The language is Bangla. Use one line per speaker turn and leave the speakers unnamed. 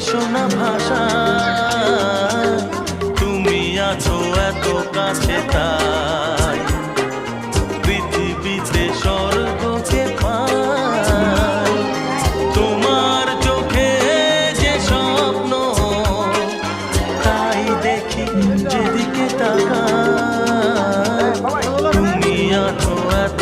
শোনা ভাষা। তুমি আছো এত কাছে তাই। পৃথিবীতে স্বর্গকে পাই। তোমার চোখে যে স্বপ্ন, তাই দেখি যেদিকে তাকাই। তুমি আছো এত